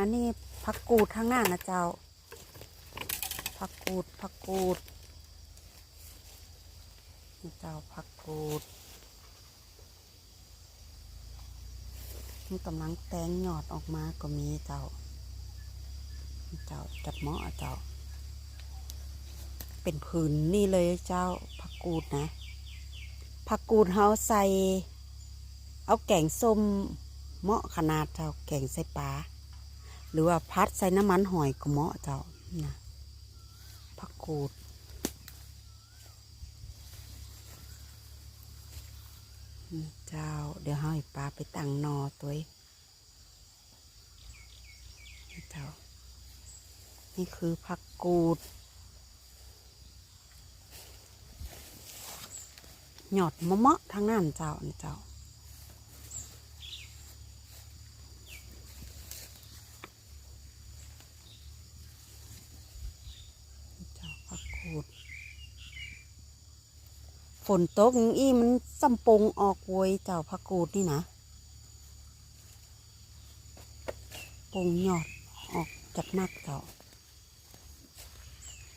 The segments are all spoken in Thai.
อันนี้ผักกูดข้างหน้านะเจ้า ผักกูดผักกูดเจ้าผักกูดมันกำลังแตงหยอดออกมาก็มีเจ้า เจ้าจับเหมาะอเจ้า เป็นผืนนี่เลยเจ้าผักกูดนะ ผักกูดเฮาใส่ เอาแกงส้มเหมาะขนาดเจ้าแกงใส่ปลา หรือว่าพัดใส่น้ำมันหอยก็เหมาะเจ้านะผักกูดเจ้า เดี๋ยวให้ปลาไปตั้งนอตัวเองนี่เจ้า นี่คือผักกูด หยอดมะมะทางนั้นเจ้านี่เจ้า เจ้าผักกูด ฝนตกอย่างอี้มันสัมปงออกโวยเจ้าผักกูดนี่นะปงหยอดออกจากนักเจ้า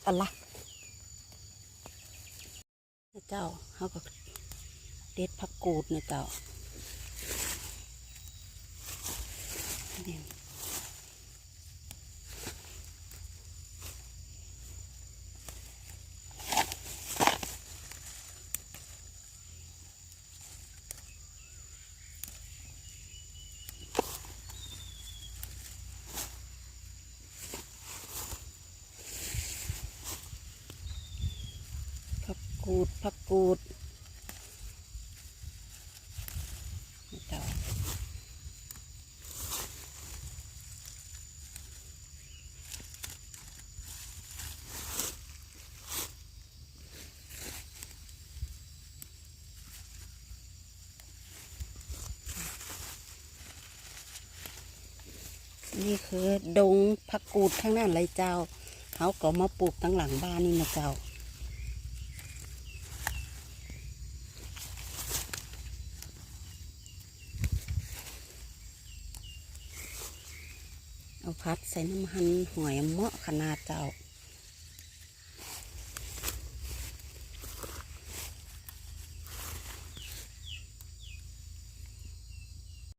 อะไรเจ้าเขาก็เด็ดผักกูดนะเจ้านี่ผั กูดผักกูดนี่เจ้านี่คือดงผักกูดข้างหน้าเลยเจ้าเขาก็มาปลูกตั้งหลังบ้านนี่นะเจ้า เอาพัดใส่น้ำมันหอยเมาะขนาดเจ้า